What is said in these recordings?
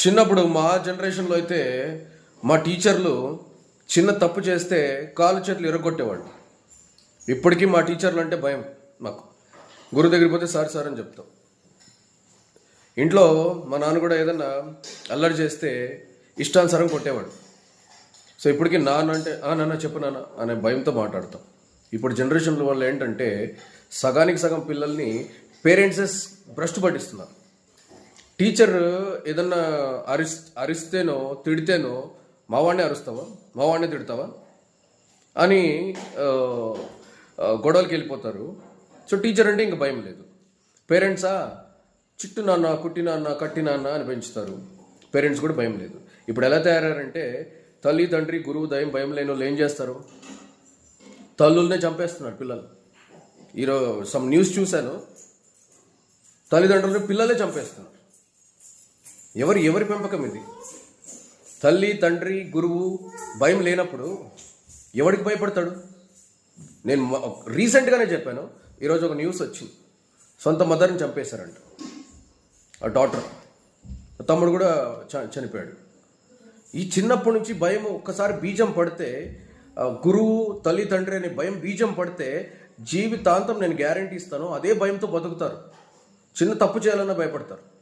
చిన్నప్పుడు మా జనరేషన్లో అయితే మా టీచర్లు చిన్న తప్పు చేస్తే కాలు చేతులు ఎరగొట్టేవాళ్ళు. ఇప్పటికీ మా టీచర్లు అంటే భయం మాకు. గురువు దగ్గరికి పోతే సార్ సార్ అని చెప్తాం. ఇంట్లో మా నాన్న కూడా ఏదన్నా అల్లరి చేస్తే ఇష్టానుసారం కొట్టేవాడు. సో ఇప్పటికీ నాన్న అంటే ఆ నాన్న చెప్పు నాన్న అనే భయంతో మాట్లాడతాం. ఇప్పుడు జనరేషన్ల వల్ల ఏంటంటే సగానికి సగం పిల్లల్ని పేరెంట్సెస్ భ్రష్టు పట్టిస్తున్నారు. టీచర్ ఏదన్నా అరిస్ అరిస్తేనో తిడితేనో మావాడిని అరుస్తావా? మావాడిని తిడతావా? అని గొడవలకి వెళ్ళిపోతారు. సో టీచర్ అంటే ఇంక భయం లేదు. పేరెంట్సా చిట్టు నాన్న కుట్టి నాన్న కట్టి నాన్న అని పెంచుతారు. పేరెంట్స్ కూడా భయం లేదు. ఇప్పుడు ఎలా తయారంటే తల్లి తండ్రి గురువు దయం భయం లేని వాళ్ళు ఏం చేస్తారు? తల్లుల్నే చంపేస్తున్నారు పిల్లలు. ఈరోజు సమ్ న్యూస్ చూశాను. తల్లిదండ్రులు పిల్లలే చంపేస్తున్నారు. ఎవరి ఎవరి పెంపకం ఇది? తల్లి తండ్రి గురువు భయం లేనప్పుడు ఎవడికి భయపడతాడు? నేను రీసెంట్గానే చెప్పాను ఈరోజు ఒక న్యూస్ వచ్చింది. సొంత మదర్ని చంపేశారంట. ఆ డాటర్ తమ్ముడు కూడా చ- చనిపోయాడు. ఈ చిన్నప్పటి నుంచి భయం ఒక్కసారి బీజం పడితే గురువు తల్లి తండ్రి అనే భయం బీజం పడితే జీవితాంతం నేను గ్యారంటీ ఇస్తాను అదే భయంతో బతుకుతారు. చిన్న తప్పు చేయాలన్నా భయపడతారు.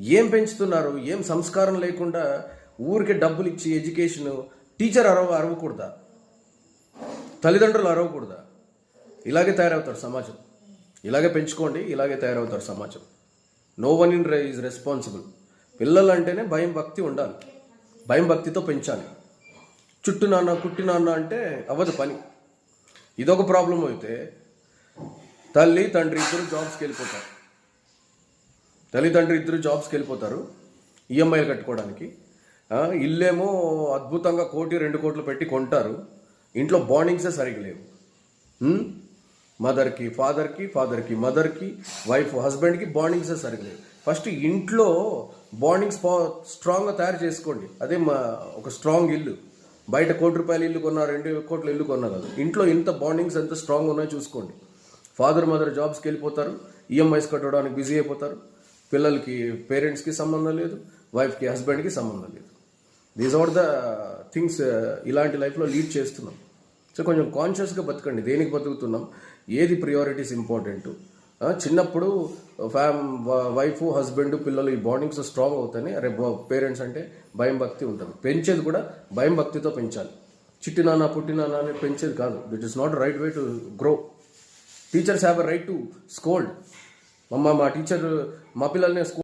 ఏం పెంచుతున్నారు? ఏం సంస్కారం లేకుండా ఊరికే డబ్బులు ఇచ్చి ఎడ్యుకేషన్ టీచర్ అరవ అరవకూడదా? తల్లిదండ్రులు అరవకూడదా? ఇలాగే తయారవుతారు సమాజం. ఇలాగే పెంచుకోండి ఇలాగే తయారవుతారు సమాజం. No one in is responsible పిల్లలు అంటేనే భయం భక్తి ఉండాలి. భయం భక్తితో పెంచాలి. చుట్టూ నాన్న కుట్టి నాన్న అంటే అవ్వదు పని. ఇదొక ప్రాబ్లం అయితే తల్లి తండ్రి ఇద్దరు జాబ్స్కి వెళ్ళిపోతారు. తల్లిదండ్రులు ఇద్దరు జాబ్స్కి వెళ్ళిపోతారు ఈఎంఐలు కట్టుకోవడానికి. ఇల్లేమో అద్భుతంగా కోటి రెండు కోట్లు పెట్టి కొంటారు. ఇంట్లో బాండింగ్సే సరిగ్గా లేవు. మదర్కి ఫాదర్కి ఫాదర్కి మదర్కి వైఫ్ హస్బెండ్కి బాండింగ్సే సరిగ్గా లేవు. ఫస్ట్ ఇంట్లో బాండింగ్స్ స్ట్రాంగ్గా తయారు చేసుకోండి. అదే మా ఒక స్ట్రాంగ్ ఇల్లు. బయట కోటి రూపాయల ఇల్లు కొన్నా రెండు కోట్ల ఇల్లు కొన్నా కాదు. ఇంట్లో ఇంత బాండింగ్స్ ఎంత స్ట్రాంగ్ ఉన్నాయో చూసుకోండి. ఫాదర్ మదర్ జాబ్స్కి వెళ్ళిపోతారు. ఈఎంఐస్ కట్టడానికి బిజీ అయిపోతారు. పిల్లలకి పేరెంట్స్కి సంబంధం లేదు వైఫ్కి హస్బెండ్కి సంబంధం లేదు. దీస్ ఆర్ ద థింగ్స్ ఇలాంటి లైఫ్లో లీడ్ చేస్తున్నాం. సో కొంచెం కాన్షియస్గా బతకండి. దేనికి బతుకుతున్నాం? ఏది ప్రియారిటీస్ ఇంపార్టెంట్ చిన్నప్పుడు ఫ్యామ్ వైఫ్ హస్బెండ్ పిల్లలు ఈ బాండింగ్స్ స్ట్రాంగ్ అవుతాయి రేపు పేరెంట్స్ అంటే భయం భక్తి ఉంటుంది. పెంచేది కూడా భయం భక్తితో పెంచాలి. చిట్టి నాన్న పుట్టి అని పెంచేది కాదు. It is not right way to grow teachers have a right to scold మమ్మ మా టీచర్ మా పిల్లల్ని స్కూల్